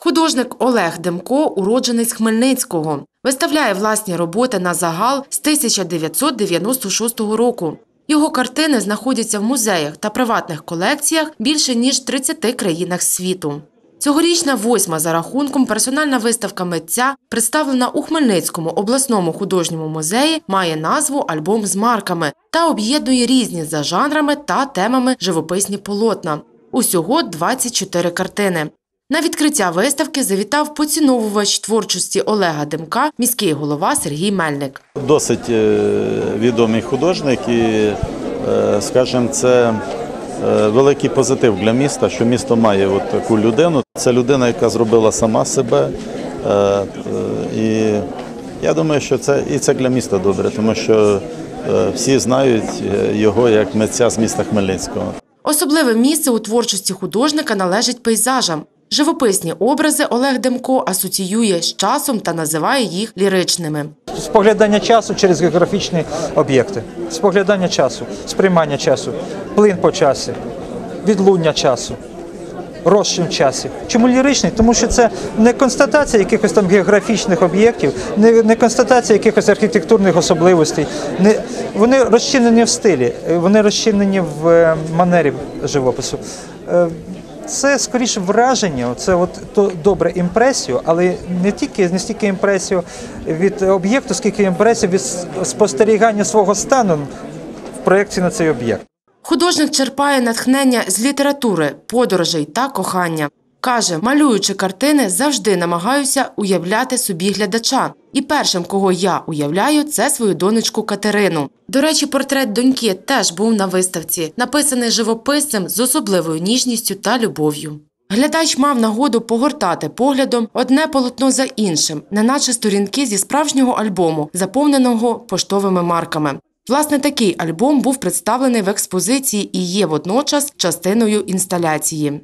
Художник Олег Демко уродженець Хмельницького. Виставляє власні роботи на загал з 1996 року. Його картини знаходяться в музеях та приватних колекціях більше ніж в 30 країнах світу. Цьогорічна восьма за рахунком персональна виставка митця, представлена у Хмельницькому обласному художньому музеї, має назву Альбом з марками та об'єднує різні за жанрами та темами живописні полотна. Усього 24 картини. На відкриття виставки завітав поціновувач творчості Олега Демка, міський голова Сергій Мельник. Досить е, відомий художник і, е, скажімо, це е, великий позитив для міста, що місто має от таку людину. Це людина, яка зробила сама себе. І я думаю, що це і це для міста добре, тому що всі знають його як митця з міста Хмельницького. Особливе місце у творчості художника належить пейзажам. Живописні образи Олег Демко асоціює з часом та називає їх ліричними. споглядання часу через географічні об'єкти, споглядання часу, сприймання часу, плин по часі, відлуння часу, розчин в часі. Чому ліричний? Тому що це не констатація якихось там географічних об'єктів, не, не констатація якихось архітектурних особливостей. Не, вони розчинені в стилі, е, вони розчинені в е, манері живопису. Це скоріше враження, це от то добре імпресію, але не тільки не стільки імпресію від об'єкту, скільки імпресію від спостерігання свого стану в проєкції на цей об'єкт. Художник черпає натхнення з літератури, подорожей та кохання. Каже, малюючи картини, завжди намагаюся уявляти собі глядача. І першим, кого я уявляю, це свою донечку Катерину. До речі, портрет доньки теж був на виставці, написаний живописцем з особливою ніжністю та любов'ю. Глядач мав нагоду погортати поглядом одне полотно за іншим, неначе сторінки зі справжнього альбому, заповненого поштовими марками. Власне, такий альбом був представлений в експозиції і є водночас частиною інсталяції.